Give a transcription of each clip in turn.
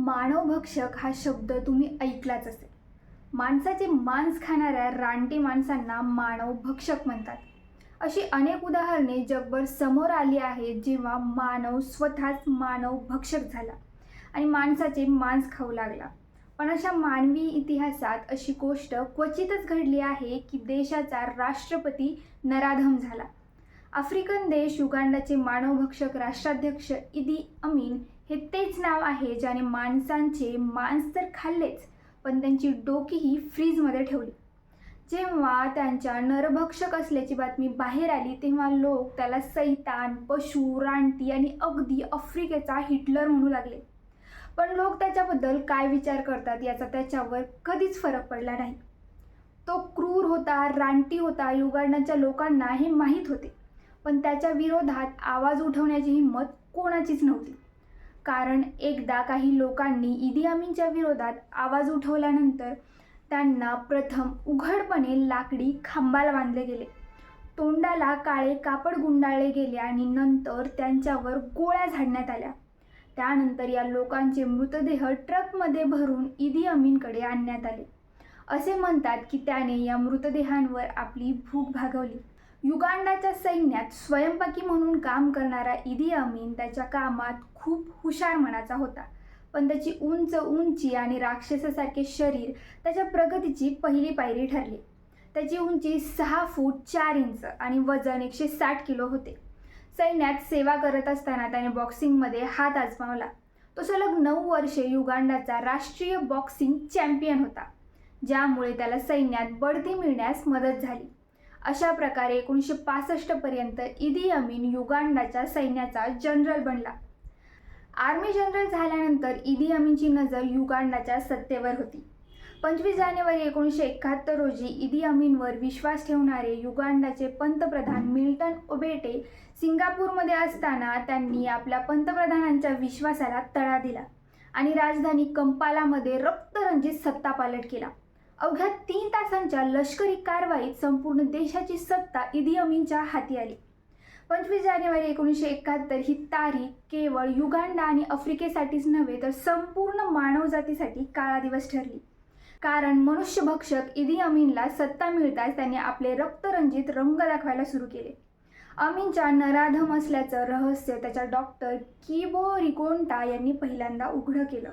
मानवभक्षक हा शब्द तुम्ही ऐकलाच असेल. माणसाचे मांस खाणाऱ्या रानटी माणसांना मानवभक्षक म्हणतात. अशी अनेक उदाहरणे जगभर समोर आली आहेत जेव्हा मानव स्वतःच मानवभक्षक झाला आणि माणसाचे मांस खाऊ लागला. पण अशा मानवी इतिहासात अशी गोष्ट क्वचितच घडली आहे की देशाचा राष्ट्रपती नराधम झाला. आफ्रिकन देश युगांडाचे मानवभक्षक राष्ट्राध्यक्ष इदी अमीन हे तेच नाव आहे ज्याने माणसांचे मांस तर खाल्लेच पण त्यांची डोकीही फ्रीजमध्ये ठेवली. जेव्हा त्यांच्या नरभक्षक असल्याची बातमी बाहेर आली तेव्हा लोक त्याला सैतान पशु रानटी आणि अगदी आफ्रिकेचा हिटलर म्हणू लागले. पण लोक त्याच्याबद्दल काय विचार करतात याचा त्याच्यावर कधीच फरक पडला नाही. तो क्रूर होता रानटी होता युगांडाच्या लोकांना हे माहीत होते. पण त्याच्या विरोधात आवाज उठवण्याची हिंमत कोणाचीच नव्हती. कारण एकदा काही लोकांनी इदी अमीनच्या विरोधात आवाज उठवल्यानंतर त्यांना प्रथम उघडपणे लाकडी खांबाला बांधले गेले. तोंडाला काळे कापड गुंडाळले गेले आणि नंतर त्यांच्यावर गोळ्या झाडण्यात आल्या. त्यानंतर या लोकांचे मृतदेह ट्रकमध्ये भरून इदी अमीनकडे आणण्यात आले. असे म्हणतात की त्याने या मृतदेहांवर आपली भूक भागवली. युगांडाच्या सैन्यात स्वयंपाकी म्हणून काम करणारा इदी अमीन त्याच्या कामात खूप हुशार मनाचा होता. पण त्याची उंच उंची आणि राक्षसासारखे शरीर त्याच्या प्रगतीची पहिली पायरी ठरली. त्याची उंची सहा फूट चार इंच आणि वजन एकशे साठ किलो होते. सैन्यात सेवा करत असताना त्याने बॉक्सिंगमध्ये हात आजमावला. तो सलग नऊ वर्षे युगांडाचा राष्ट्रीय बॉक्सिंग चॅम्पियन होता. ज्यामुळे त्याला सैन्यात बढती मिळण्यास मदत झाली. अशा प्रकारे एकोणीसशे पासष्टपर्यंत इदी अमीन युगांडाच्या सैन्याचा जनरल बनला. आर्मी जनरल झाल्यानंतर इदी अमीनची नजर युगांडाच्या सत्तेवर होती. पंचवीस जानेवारी एकोणीसशे एकाहत्तर रोजी इदी अमीनवर विश्वास ठेवणारे युगांडाचे पंतप्रधान मिल्टन ओबेटे सिंगापूरमध्ये असताना त्यांनी आपल्या पंतप्रधानांच्या विश्वासाला तडा दिला आणि राजधानी कंपालामध्ये रक्तरंजित सत्तापालट केला. अवघ्या तीन तासांच्या लष्करी कारवाईत संपूर्ण देशाची सत्ता इदी अमीनच्या हाती आली. पंचवीस जानेवारी एकोणीसशे एकाहत्तर ही तारीख केवळ युगांडा आणि आफ्रिकेसाठीच नव्हे तर संपूर्ण मानवजातीसाठी काळा दिवस ठरली. कारण मनुष्यभक्षक इदी अमीनला सत्ता मिळताच त्यांनी आपले रक्तरंजित रंग दाखवायला सुरू केले. अमीनच्या नराधम असल्याचं रहस्य त्याच्या डॉक्टर किबो रिकोंटा यांनी पहिल्यांदा उघडं केलं.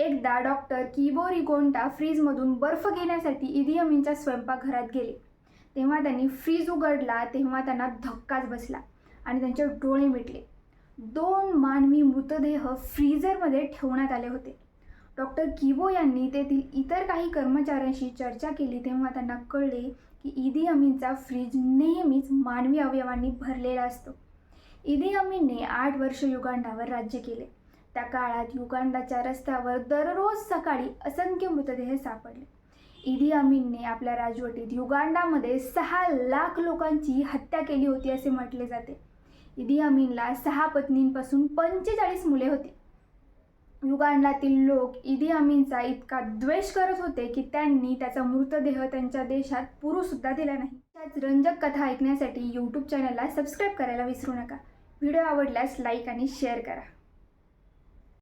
एकदा डॉक्टर किबो रिकोंटा फ्रीजमधून बर्फ घेण्यासाठी इदी अमीनच्या स्वयंपाकघरात गेले. तेव्हा त्यांनी फ्रीज उघडला तेव्हा त्यांना धक्काच बसला आणि त्यांचे डोळे मिटले. दोन मानवी मृतदेह फ्रीझरमध्ये ठेवण्यात आले होते. डॉक्टर किबो यांनी तेथील इतर काही कर्मचाऱ्यांशी चर्चा केली तेव्हा त्यांना कळले की इदी अमीनचा फ्रीज नेहमीच मानवी अवयवांनी भरलेला असतो. इदी अमीनने आठ वर्ष युगांडावर राज्य केले. त्या काळात युगांडाच्या रस्त्यावर दररोज सकाळी असंख्य मृतदेह सापडले. इदी अमीनने आपल्या राजवटीत युगांडामध्ये सहा लाख लोकांची हत्या केली होती असे म्हटले जाते. इदी अमीनला सहा पत्नींपासून पंचेचाळीस मुले होती. युगांडातील लोक इदी अमीनचा इतका द्वेष करत होते की त्यांनी त्याचा मृतदेह त्यांच्या देशात पुरूसुद्धा दिला नाही. त्याच रंजक कथा ऐकण्यासाठी यूट्यूब चॅनलला सबस्क्राईब करायला विसरू नका. व्हिडिओ आवडल्यास लाईक आणि शेअर करा.